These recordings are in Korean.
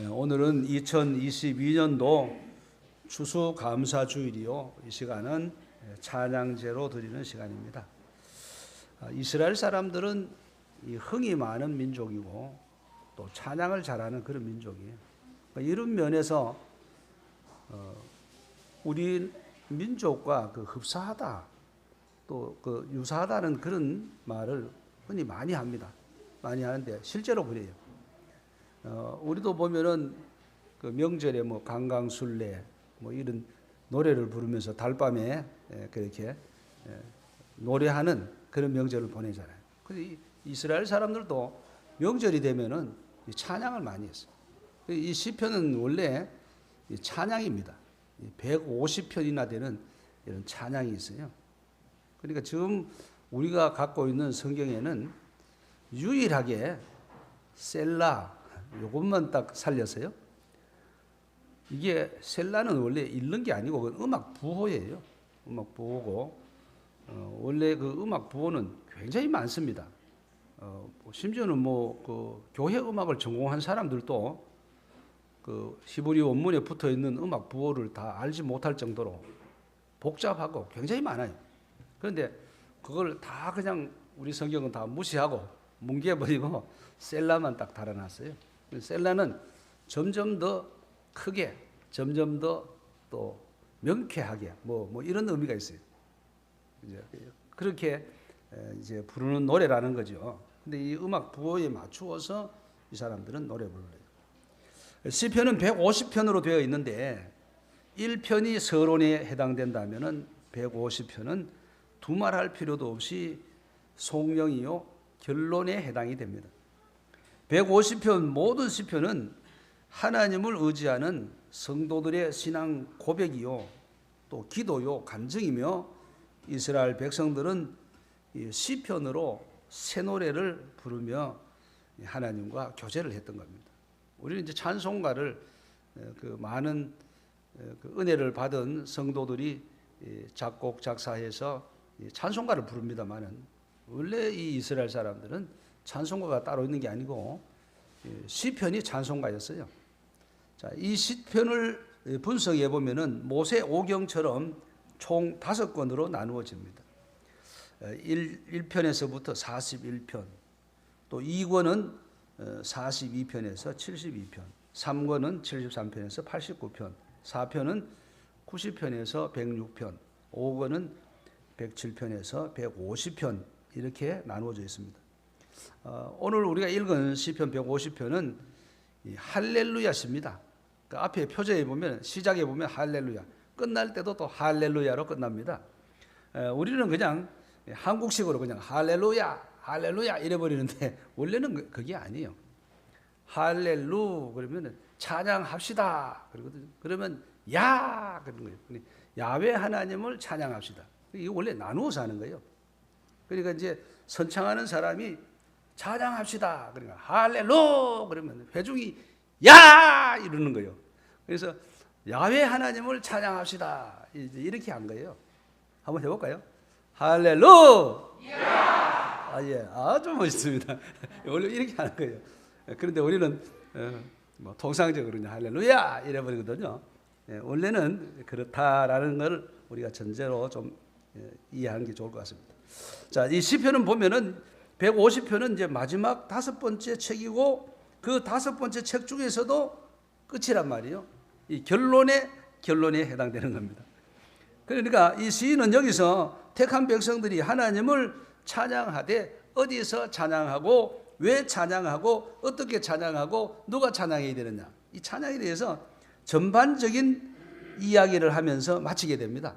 예, 오늘은 2022년도 추수감사주일이요. 이 시간은 찬양제로 드리는 시간입니다. 아, 이스라엘 사람들은 이 흥이 많은 민족이고 또 찬양을 잘하는 그런 민족이에요. 그러니까 이런 면에서 어, 우리 민족과 그 흡사하다 또 그 유사하다는 그런 말을 흔히 많이 합니다. 많이 하는데 실제로 그래요. 어, 우리도 보면은 그 명절에 뭐 강강술래 뭐 이런 노래를 부르면서 달밤에 예, 그렇게 예, 노래하는 그런 명절을 보내잖아요. 이 이스라엘 사람들도 명절이 되면은 이 찬양을 많이 했어요. 이 시편은 원래 이 찬양입니다. 150편이나 되는 이런 찬양이 있어요. 그러니까 지금 우리가 갖고 있는 성경에는 유일하게 셀라 요것만 딱 살렸어요. 이게 셀라는 원래 읽는 게 아니고 음악 부호예요. 음악 부호고 어, 원래 그 음악 부호는 굉장히 많습니다. 어, 뭐 심지어는 뭐 그 교회 음악을 전공한 사람들도 그 히브리 원문에 붙어 있는 음악 부호를 다 알지 못할 정도로 복잡하고 굉장히 많아요. 그런데 그걸 다 그냥 우리 성경은 다 무시하고 뭉개버리고 셀라만 딱 달아놨어요. 셀라는 점점 더 크게, 점점 더 또 명쾌하게 뭐, 뭐 이런 의미가 있어요. 이제 그렇게 이제 부르는 노래라는 거죠. 근데 이 음악 부호에 맞추어서 이 사람들은 노래 불러요. 시편은 150편으로 되어 있는데 1편이 서론에 해당된다면은 150편은 두말할 필요도 없이 송명이요 결론에 해당이 됩니다. 150편 모든 시편은 하나님을 의지하는 성도들의 신앙 고백이요 또 기도요 감정이며 이스라엘 백성들은 이 시편으로 새 노래를 부르며 하나님과 교제를 했던 겁니다. 우리는 이제 찬송가를 그 많은 그 은혜를 받은 성도들이 작곡 작사해서 찬송가를 부릅니다만은 원래 이 이스라엘 사람들은 찬송가가 따로 있는 게 아니고 시편이 찬송가였어요. 자, 이 시편을 분석해 보면은 모세 오경처럼 총 다섯 권으로 나누어집니다. 1, 1편에서부터 41편, 또 2권은 42편에서 72편, 3권은 73편에서 89편, 4편은 90편에서 106편, 5권은 107편에서 150편 이렇게 나누어져 있습니다. 어, 오늘 우리가 읽은 시편 150편은 할렐루야십니다. 그 앞에 표제에 보면 시작에 보면 할렐루야, 끝날 때도 또 할렐루야로 끝납니다. 에, 우리는 그냥 한국식으로 그냥 할렐루야, 할렐루야 이래 버리는데 원래는 그, 그게 아니에요. 할렐루 그러면 찬양합시다. 그러거든요. 그러면 야 그런 거예요. 야외 하나님을 찬양합시다. 이게 원래 나누어서 하는 거예요. 그러니까 이제 선창하는 사람이 찬양합시다. 그러니까 할렐루 그러면 회중이 야 이러는 거예요. 그래서 야외 하나님을 찬양합시다. 이렇게 한 거예요. 한번 해볼까요? 할렐루. 아 예, 아주 멋있습니다. 원래 이렇게 하는 거예요. 그런데 우리는 어, 뭐 통상적으로 할렐루야 이래 버리거든요. 예, 원래는 그렇다라는 걸 우리가 전제로 좀 예, 이해하는 게 좋을 것 같습니다. 자, 이 시편은 보면은 150편은 이제 마지막 다섯 번째 책이고 그 다섯 번째 책 중에서도 끝이란 말이에요. 이 결론에 결론에 해당되는 겁니다. 그러니까 이 시인은 여기서 택한 백성들이 하나님을 찬양하되 어디서 찬양하고 왜 찬양하고 어떻게 찬양하고 누가 찬양해야 되느냐 이 찬양에 대해서 전반적인 이야기를 하면서 마치게 됩니다.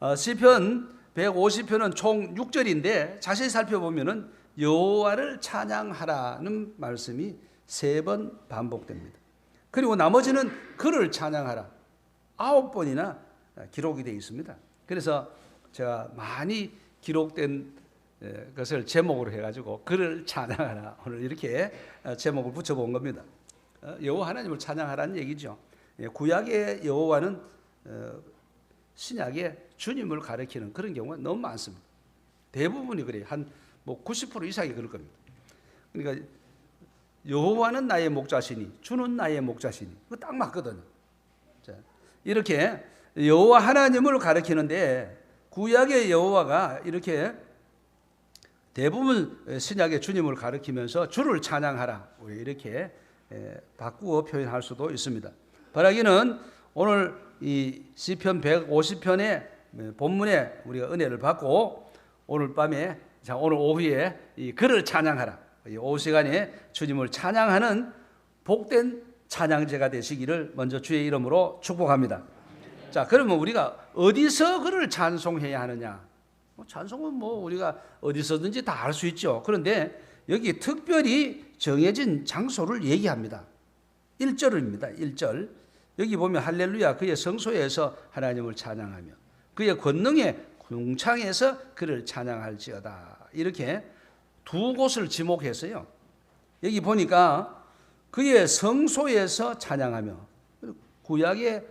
어, 시편 150편은 총 6절인데 자세히 살펴보면은 여호와를 찬양하라는 말씀이 세 번 반복됩니다. 그리고 나머지는 그를 찬양하라 아홉 번이나 기록이 되어 있습니다. 그래서 제가 많이 기록된 것을 제목으로 해가지고 그를 찬양하라 오늘 이렇게 제목을 붙여본 겁니다. 어, 여호와 하나님을 찬양하라는 얘기죠. 예, 구약의 여호와는 어, 신약의 주님을 가리키는 그런 경우가 너무 많습니다. 대부분이 그래요. 한 뭐 90% 이상이 그럴 겁니다. 그러니까 여호와는 나의 목자시니 주는 나의 목자시니 그거 딱 맞거든요. 자, 이렇게 여호와 하나님을 가리키는데 구약의 여호와가 이렇게 대부분 신약의 주님을 가리키면서 주를 찬양하라 우리 이렇게 에, 바꾸어 표현할 수도 있습니다. 바라기는 오늘 이 시편 150편의 본문에 우리가 은혜를 받고 오늘 밤에 자 오늘 오후에 이 그를 찬양하라 이 오후 시간에 주님을 찬양하는 복된 찬양제가 되시기를 먼저 주의 이름으로 축복합니다. 자 그러면 우리가 어디서 그를 찬송해야 하느냐? 뭐 찬송은 뭐 우리가 어디서든지 다 할 수 있죠. 그런데 여기 특별히 정해진 장소를 얘기합니다. 1절입니다. 1절. 여기 보면 할렐루야 그의 성소에서 하나님을 찬양하며 그의 권능의 궁창에서 그를 찬양할지어다. 이렇게 두 곳을 지목해서요. 여기 보니까 그의 성소에서 찬양하며 구약의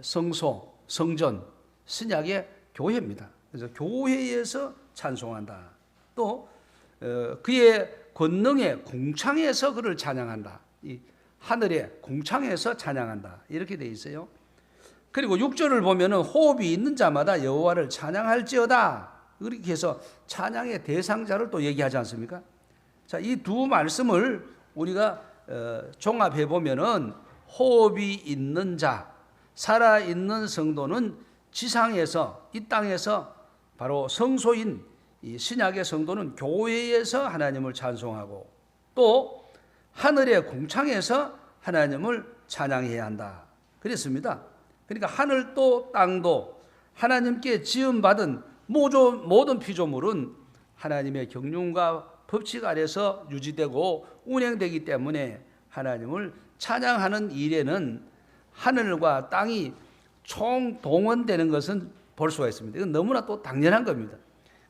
성소, 성전, 신약의 교회입니다. 그래서 교회에서 찬송한다. 또 어, 그의 권능의 궁창에서 그를 찬양한다. 이 하늘의 궁창에서 찬양한다. 이렇게 돼 있어요. 그리고 6절을 보면은 호흡이 있는 자마다 여호와를 찬양할지어다. 그렇게 해서 찬양의 대상자를 또 얘기하지 않습니까? 자, 이 두 말씀을 우리가 어, 종합해 보면은 호흡이 있는 자, 살아 있는 성도는 지상에서 이 땅에서 바로 성소인 이 신약의 성도는 교회에서 하나님을 찬송하고 또 하늘의 공창에서 하나님을 찬양해야 한다. 그랬습니다. 그러니까 하늘도 땅도 하나님께 지음받은 모든 피조물은 하나님의 경륜과 법칙 아래서 유지되고 운행되기 때문에 하나님을 찬양하는 일에는 하늘과 땅이 총동원되는 것은 볼 수가 있습니다. 이건 너무나 또 당연한 겁니다.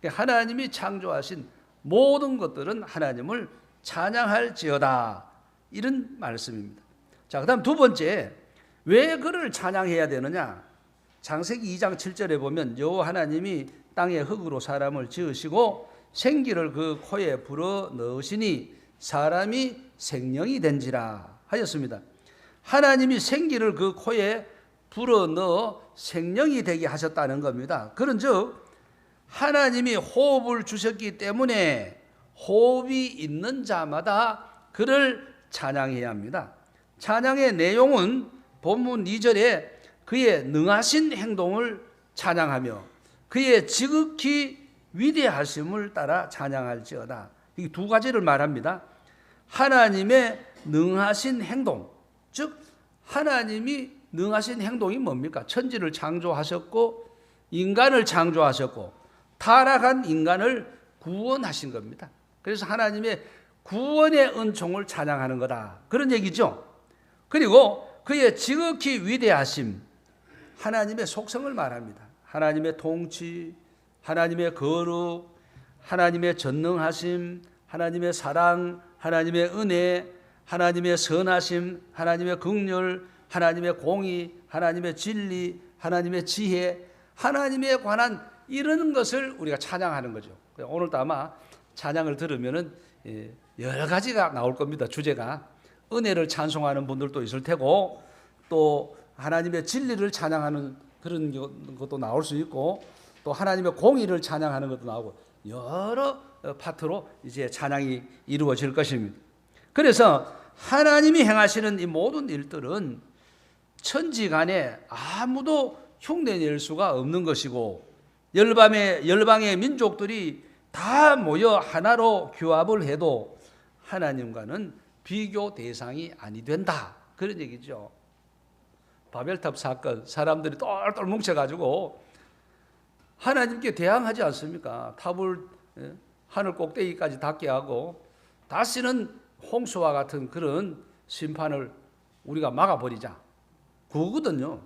그러니까 하나님이 창조하신 모든 것들은 하나님을 찬양할 지어다. 이런 말씀입니다. 자, 그 다음 두 번째, 왜 그를 찬양해야 되느냐? 장세기 2장 7절에 보면 여호 하나님이 땅의 흙으로 사람을 지으시고 생기를 그 코에 불어 넣으시니 사람이 생명이 된지라 하였습니다. 하나님이 생기를 그 코에 불어 넣어 생명이 되게 하셨다는 겁니다. 그런즉 하나님이 호흡을 주셨기 때문에 호흡이 있는 자마다 그를 찬양해야 합니다. 찬양의 내용은 본문 2절에 그의 능하신 행동을 찬양하며 그의 지극히 위대하심을 따라 찬양할지어다. 이 두 가지를 말합니다. 하나님의 능하신 행동, 즉 하나님이 능하신 행동이 뭡니까? 천지를 창조하셨고 인간을 창조하셨고 타락한 인간을 구원하신 겁니다. 그래서 하나님의 구원의 은총을 찬양하는 거다. 그런 얘기죠. 그리고 그의 지극히 위대하심, 하나님의 속성을 말합니다. 하나님의 통치, 하나님의 거룩, 하나님의 전능하심, 하나님의 사랑, 하나님의 은혜, 하나님의 선하심, 하나님의 긍휼, 하나님의 공의, 하나님의 진리, 하나님의 지혜, 하나님에 관한 이런 것을 우리가 찬양하는 거죠. 오늘도 아마 찬양을 들으면은 예, 여러 가지가 나올 겁니다. 주제가 은혜를 찬송하는 분들도 있을 테고 또 하나님의 진리를 찬양하는 그런 것도 나올 수 있고 또 하나님의 공의를 찬양하는 것도 나오고 여러 파트로 이제 찬양이 이루어질 것입니다. 그래서 하나님이 행하시는 이 모든 일들은 천지간에 아무도 흉내낼 수가 없는 것이고 열방의 열방의 민족들이 다 모여 하나로 규합을 해도 하나님과는 비교 대상이 아니 된다. 그런 얘기죠. 바벨탑 사건 사람들이 똘똘 뭉쳐 가지고 하나님께 대항하지 않습니까? 탑을 예, 하늘 꼭대기까지 닿게 하고 다시는 홍수와 같은 그런 심판을 우리가 막아버리자. 그거거든요.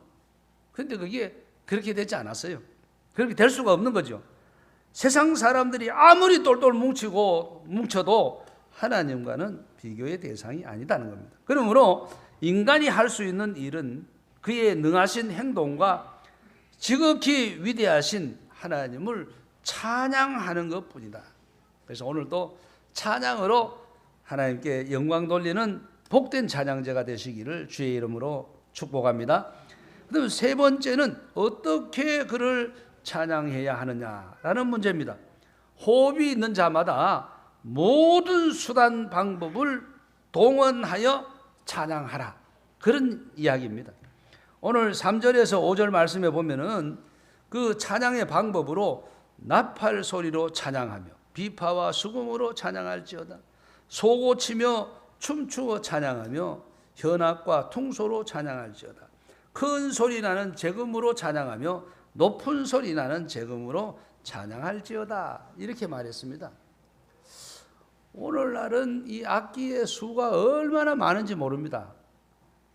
그런데 그게 그렇게 되지 않았어요. 그렇게 될 수가 없는 거죠. 세상 사람들이 아무리 똘똘 뭉치고 뭉쳐도 하나님과는 비교의 대상이 아니다는 겁니다. 그러므로 인간이 할 수 있는 일은 그의 능하신 행동과 지극히 위대하신 하나님을 찬양하는 것 뿐이다. 그래서 오늘도 찬양으로 하나님께 영광 돌리는 복된 찬양제가 되시기를 주의 이름으로 축복합니다. 그다음 세 번째는 어떻게 그를 찬양해야 하느냐라는 문제입니다. 호흡이 있는 자마다 모든 수단 방법을 동원하여 찬양하라. 그런 이야기입니다. 오늘 3절에서 5절 말씀에 보면은 그 찬양의 방법으로 나팔 소리로 찬양하며 비파와 수금으로 찬양할지어다. 소고치며 춤추어 찬양하며 현악과 퉁소로 찬양할지어다. 큰 소리 나는 재금으로 찬양하며 높은 소리 나는 재금으로 찬양할지어다. 이렇게 말했습니다. 오늘날은 이 악기의 수가 얼마나 많은지 모릅니다.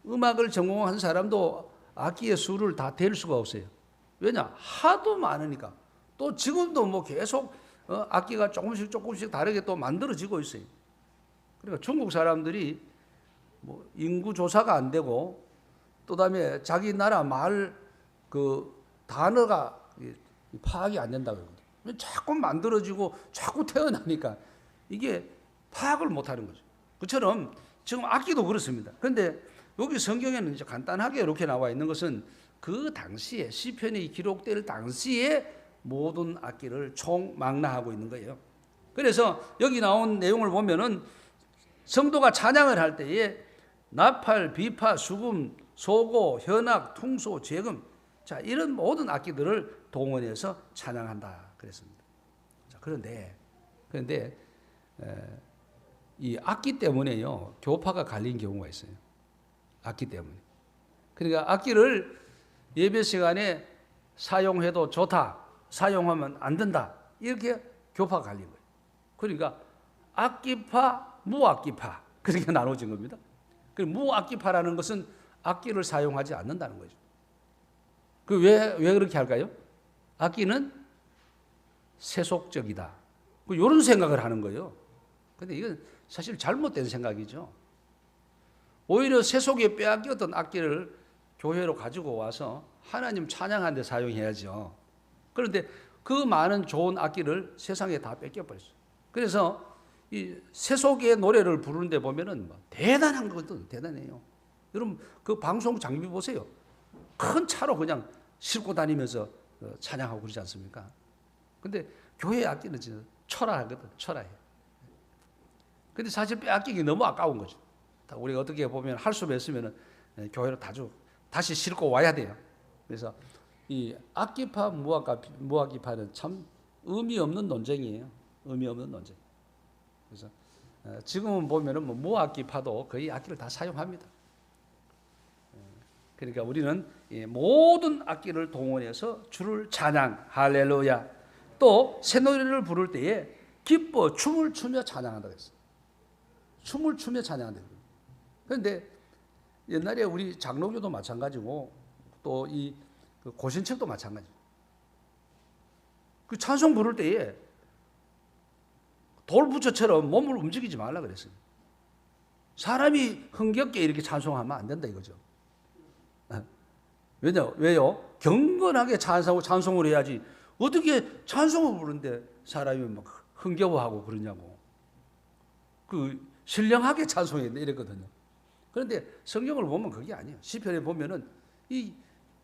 음악을 전공한 사람도 악기의 수를 다 댈 수가 없어요. 왜냐? 하도 많으니까. 또 지금도 뭐 계속 어, 악기가 조금씩 조금씩 다르게 또 만들어지고 있어요. 그러니까 중국 사람들이 뭐 인구 조사가 안 되고 또 다음에 자기 나라 말 그 단어가 파악이 안 된다고 그러거든요. 자꾸 만들어지고 자꾸 태어나니까 이게 파악을 못 하는 거죠. 그처럼 지금 악기도 그렇습니다. 그런데 여기 성경에는 이제 간단하게 이렇게 나와 있는 것은 그 당시에 시편이 기록될 당시에 모든 악기를 총망라하고 있는 거예요. 그래서 여기 나온 내용을 보면은 성도가 찬양을 할 때에 나팔, 비파, 수금, 소고, 현악, 퉁소, 재금 자 이런 모든 악기들을 동원해서 찬양한다 그랬습니다. 자 그런데 그런데 에, 이 악기 때문에요 교파가 갈린 경우가 있어요. 악기 때문에. 그러니까 악기를 예배 시간에 사용해도 좋다, 사용하면 안 된다 이렇게 교파가 갈린 거예요. 그러니까 악기파, 무악기파 그렇게 나눠진 겁니다. 그 무악기파라는 것은 악기를 사용하지 않는다는 거죠. 그 왜 왜 그렇게 할까요? 악기는 세속적이다. 이런 생각을 하는 거예요. 근데 이건 사실 잘못된 생각이죠. 오히려 세속에 빼앗겼던 악기를 교회로 가지고 와서 하나님 찬양하는 데 사용해야죠. 그런데 그 많은 좋은 악기를 세상에 다 뺏겨버렸어요. 그래서 이 세속의 노래를 부르는데 보면은 뭐 대단한 거든 대단해요. 여러분 그 방송 장비 보세요. 큰 차로 그냥 싣고 다니면서 어, 찬양하고 그러지 않습니까? 근데 교회 악기는 진짜 초라하거든, 초라해. 근데 사실 빼앗기기 너무 아까운 거죠. 우리가 어떻게 보면 할 수만 있으면은 예, 교회로 다주 다시 싣고 와야 돼요. 그래서 이 악기파 무악파 무악기파는 참 의미 없는 논쟁이에요. 의미 없는 논쟁. 그래서 어, 지금은 보면은 뭐 무악기파도 거의 악기를 다 사용합니다. 어, 그러니까 우리는 모든 악기를 동원해서 주를 찬양 할렐루야 또 새 노래를 부를 때에 기뻐 춤을 추며 찬양한다고 했어요. 춤을 추며 찬양한다. 그런데 옛날에 우리 장로교도 마찬가지고 또이 그 고신책도 마찬가지. 그 찬송 부를 때에 돌부처처럼 몸을 움직이지 말라 그랬어요. 사람이 흥겹게 이렇게 찬송하면 안 된다 이거죠. 어. 왜냐 왜요? 경건하게 찬송 찬송을 해야지 어떻게 찬송을 부르는데 사람이 막 흥겨워하고 그러냐고. 그 신령하게 돼 이랬거든요. 그런데 성경을 보면 그게 아니에요. 시편에 보면은 이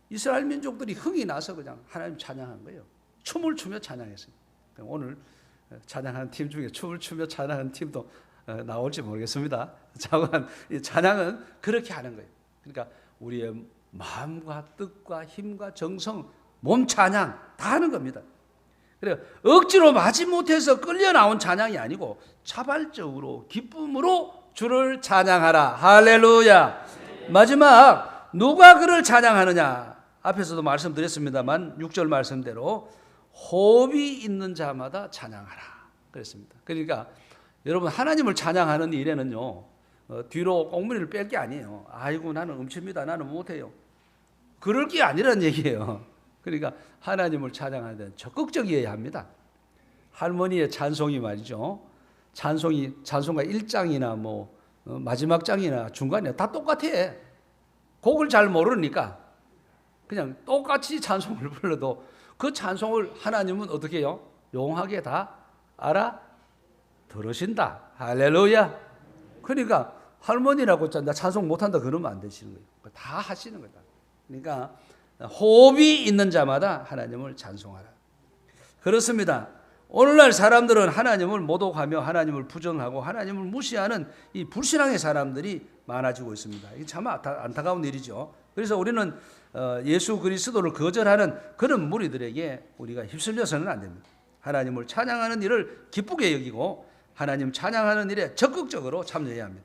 이스라엘 민족들이 흥이 나서 그냥 하나님 찬양한 거예요. 춤을 추며 찬양했어요. 오늘 찬양하는 팀 중에 춤을 추며 찬양하는 팀도 어, 나올지 모르겠습니다. 이 찬양은 그렇게 하는 거예요. 그러니까 우리의 마음과 뜻과 힘과 정성, 몸 찬양 다 하는 겁니다. 그래 억지로 마지 못해서 끌려 나온 찬양이 아니고 자발적으로 기쁨으로 주를 찬양하라. 할렐루야. 마지막 누가 그를 찬양하느냐? 앞에서도 말씀드렸습니다만 6절 말씀대로 호흡이 있는 자마다 찬양하라. 그랬습니다. 그러니까 여러분 하나님을 찬양하는 일에는요. 어, 뒤로 꽁무니를 뺄 게 아니에요. 아이고 나는 음치입니다. 나는 못해요. 그럴 게 아니란 얘기예요. 그러니까 하나님을 찬양하는 데는 적극적이어야 합니다. 할머니의 찬송이 말이죠. 찬송이 찬송가 1장이나 뭐 어, 마지막 장이나 중간에 다 똑같아. 곡을 잘 모르니까 그냥 똑같이 찬송을 불러도 그 찬송을 하나님은 어떻게 해요? 용하게 다 알아 들으신다. 할렐루야. 그러니까 할머니라고 나 찬송 못한다 그러면 안 되시는 거예요. 다 하시는 거다. 그러니까 호흡이 있는 자마다 하나님을 찬송하라. 그렇습니다. 오늘날 사람들은 하나님을 모독하며 하나님을 부정하고 하나님을 무시하는 이 불신앙의 사람들이 많아지고 있습니다. 이게 참 안타- 안타까운 일이죠. 그래서 우리는 어, 예수 그리스도를 거절하는 그런 무리들에게 우리가 휩쓸려서는 안 됩니다. 하나님을 찬양하는 일을 기쁘게 여기고 하나님 찬양하는 일에 적극적으로 참여해야 합니다.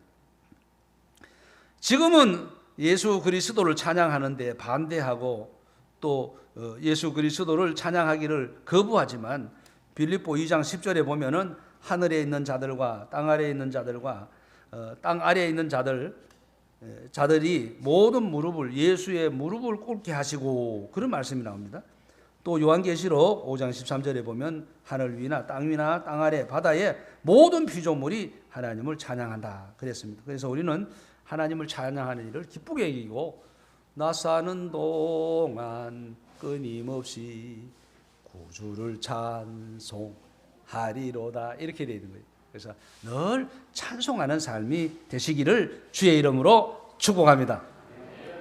지금은 예수 그리스도를 찬양하는데 반대하고 또 어, 예수 그리스도를 찬양하기를 거부하지만 빌립보 2장 10절에 보면은 하늘에 있는 자들과 땅 아래에 있는 자들과 어, 땅 아래에 있는 자들 에, 자들이 모든 무릎을 예수의 무릎을 꿇게 하시고 그런 말씀이 나옵니다. 또 요한계시록 5장 13절에 보면 하늘 위나 땅 위나 땅 아래 바다에 모든 피조물이 하나님을 찬양한다 그랬습니다. 그래서 우리는 하나님을 찬양하는 일을 기쁘게 여기고 나 사는 동안 끊임없이 구주를 찬송하리로다 이렇게 되어 있는 거예요. 그래서 늘 찬송하는 삶이 되시기를 주의 이름으로 축복합니다.